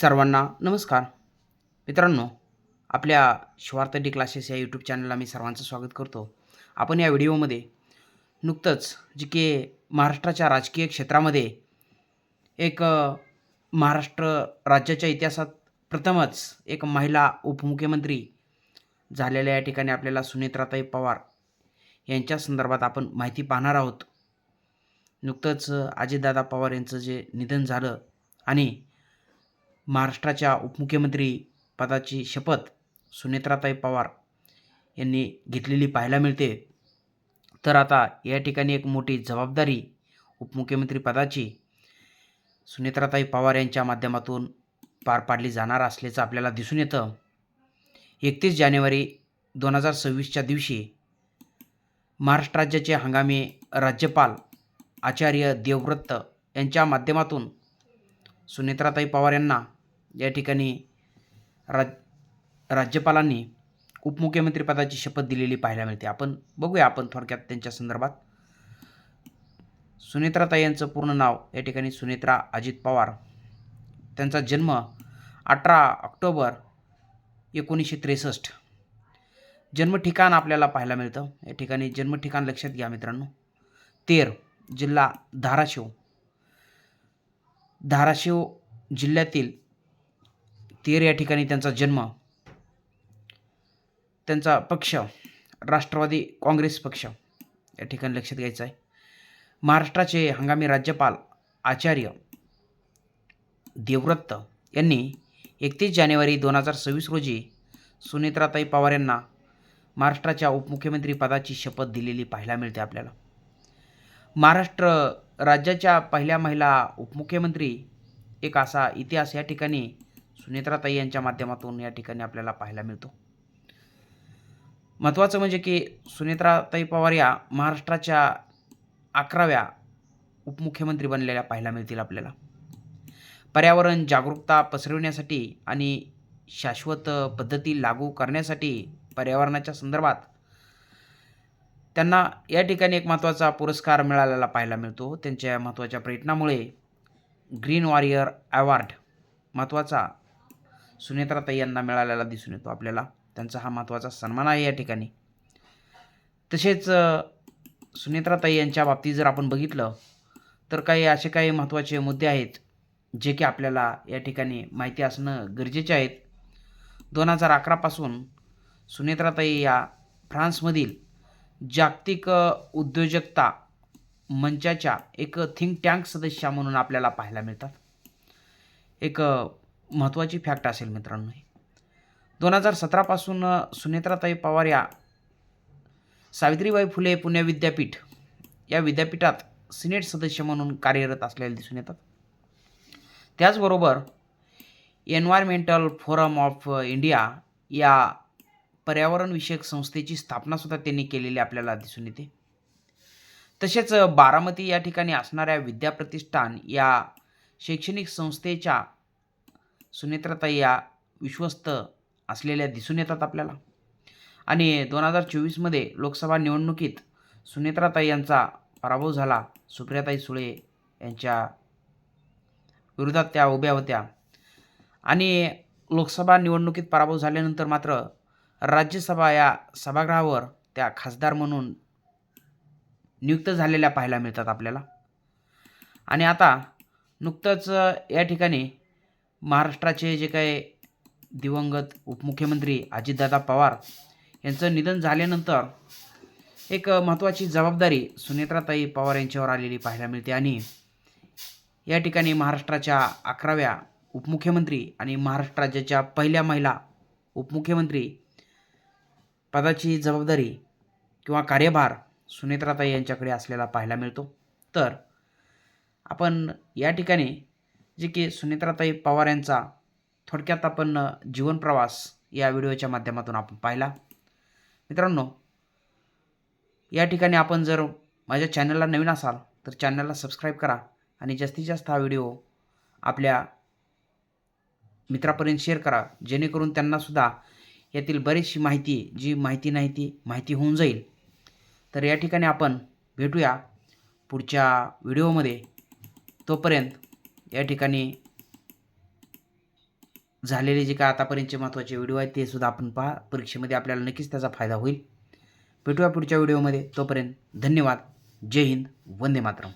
सर्वांना नमस्कार. मित्रांनो आपल्या शिवार्थडी क्लासेस या यूट्यूब चॅनलला मी सर्वांचं स्वागत करतो. आपण या व्हिडिओमध्ये नुकतंच जे की महाराष्ट्राच्या राजकीय क्षेत्रामध्ये एक महाराष्ट्र राज्याच्या इतिहासात प्रथमच एक महिला उपमुख्यमंत्री झालेल्या या ठिकाणी आपल्याला सुनेत्राताई पवार यांच्या संदर्भात आपण माहिती पाहणार आहोत. नुकतंच अजितदादा पवार यांचं जे निधन झालं आणि महाराष्ट्राच्या उपमुख्यमंत्री पदाची शपथ सुनेत्राताई पवार यांनी घेतलेली पाहायला मिळते. तर आता या ठिकाणी एक मोठी जबाबदारी उपमुख्यमंत्री पदाची सुनेत्राताई पवार यांच्या माध्यमातून पार पाडली जाणार असल्याचं आपल्याला दिसून येतं. एकतीस जानेवारी दोन हजार सव्वीसच्या दिवशी महाराष्ट्र राज्याचे हंगामी राज्यपाल आचार्य देवव्रत यांच्या माध्यमातून सुनेत्राताई पवार यांना या ठिकाणी राज राज्यपालांनी उपमुख्यमंत्रीपदाची शपथ दिलेली पाहायला मिळते. आपण बघूया आपण थोडक्यात त्यांच्या संदर्भात. सुनेत्राताई यांचं पूर्ण नाव या ठिकाणी सुनेत्रा अजित पवार. त्यांचा जन्म अठरा ऑक्टोबर एकोणीसशे त्रेसष्ट. जन्मठिकाण आपल्याला पाहायला मिळतं. या ठिकाणी जन्मठिकाण लक्षात घ्या मित्रांनो. तेर जिल्हा धाराशिव. धाराशिव जिल्ह्यातील तेर या ठिकाणी त्यांचा जन्म त्यांचा पक्ष राष्ट्रवादी काँग्रेस पक्ष या ठिकाणी लक्षात घ्यायचं आहे. महाराष्ट्राचे हंगामी राज्यपाल आचार्य देवव्रत यांनी एकतीस जानेवारी दोन हजार सव्वीस रोजी सुनेत्राताई पवार यांना महाराष्ट्राच्या उपमुख्यमंत्री पदाची शपथ दिलेली पाहायला मिळते आपल्याला. महाराष्ट्र राज्याच्या पहिल्या महिला उपमुख्यमंत्री एक असा इतिहास या ठिकाणी सुनेत्राताई यांच्या माध्यमातून या ठिकाणी आपल्याला पाहायला मिळतो. महत्त्वाचं म्हणजे की सुनेत्राताई पवार या महाराष्ट्राच्या अकराव्या उपमुख्यमंत्री बनलेल्या पाहायला मिळतील आपल्याला. पर्यावरण जागरूकता पसरविण्यासाठी आणि शाश्वत पद्धती लागू करण्यासाठी पर्यावरणाच्या संदर्भात त्यांना या ठिकाणी एक महत्त्वाचा पुरस्कार मिळालेला पाहायला मिळतो. त्यांच्या महत्त्वाच्या प्रयत्नामुळे ग्रीन वॉरियर अवॉर्ड महत्त्वाचा सुनेत्राताई यांना मिळालेला दिसून येतो आपल्याला. त्यांचा हा महत्त्वाचा सन्मान आहे या ठिकाणी. तसेच सुनेत्राताई यांच्या बाबतीत जर आपण बघितलं तर काही असे काही महत्त्वाचे मुद्दे आहेत जे की आपल्याला या ठिकाणी माहिती असणं गरजेचे आहेत. दोन हजार अकरापासून सुनेत्राताई या फ्रान्समधील जागतिक उद्योजकता मंचाच्या एक थिंक टँक सदस्या म्हणून आपल्याला पाहायला मिळतात. एक महत्त्वाची फॅक्ट असेल मित्रांनो दोन हजार सतरापासून सुनेत्राताई पवार या सावित्रीबाई फुले पुणे विद्यापीठ या विद्यापीठात सिनेट सदस्य म्हणून कार्यरत असलेले दिसून येतात. त्याचबरोबर एन्व्हायरमेंटल फोरम ऑफ इंडिया या पर्यावरणविषयक संस्थेची स्थापनासुद्धा त्यांनी केलेली आपल्याला दिसून येते. तसेच बारामती या ठिकाणी असणाऱ्या विद्याप्रतिष्ठान या शैक्षणिक संस्थेच्या सुनेत्राताई या विश्वस्त असलेल्या दिसून येतात आपल्याला. आणि दोन हजार चोवीसमध्ये लोकसभा निवडणुकीत सुनेत्राताई यांचा पराभव झाला. सुप्रियाताई सुळे यांच्या विरोधात त्या उभ्या होत्या. आणि लोकसभा निवडणुकीत पराभव झाल्यानंतर मात्र राज्यसभा या सभागृहावर त्या खासदार म्हणून नियुक्त झालेल्या पाहायला मिळतात आपल्याला. आणि आता नुकतंच या ठिकाणी महाराष्ट्राचे जे काही दिवंगत उपमुख्यमंत्री अजितदादा पवार यांचं निधन झाल्यानंतर एक महत्त्वाची जबाबदारी सुनेत्राताई पवार यांच्यावर आलेली पाहायला मिळते आणि या ठिकाणी महाराष्ट्राच्या अकराव्या उपमुख्यमंत्री आणि महाराष्ट्र राज्याच्या पहिल्या महिला उपमुख्यमंत्री पदाची जबाबदारी किंवा कार्यभार सुनेत्राताई यांच्याकडे असलेला पाहायला मिळतो. तर आपण या ठिकाणी जे की सुनेत्राताई पवार यांचा थोडक्यात आपण जीवनप्रवास या व्हिडिओच्या माध्यमातून आपण पाहिला. मित्रांनो या ठिकाणी आपण जर माझ्या चॅनलला नवीन असाल तर चॅनलला सबस्क्राईब करा आणि जास्तीत जास्त हा व्हिडिओ आपल्या मित्रापर्यंत शेअर करा. जेणेकरून त्यांनासुद्धा यातील बरीचशी माहिती जी माहिती नाही ती माहिती होऊन जाईल. तर या ठिकाणी आपण भेटूया पुढच्या व्हिडिओमध्ये. तोपर्यंत या ठिकाणी झालेले जे काय आतापर्यंतचे महत्त्वाचे व्हिडिओ आहेत ते सुद्धा आपण पहा. परीक्षेमध्ये आपल्याला नक्कीच त्याचा फायदा होईल. भेटूया पुढच्या व्हिडिओमध्ये. तोपर्यंत धन्यवाद. जय हिंद. वंदे मातरम.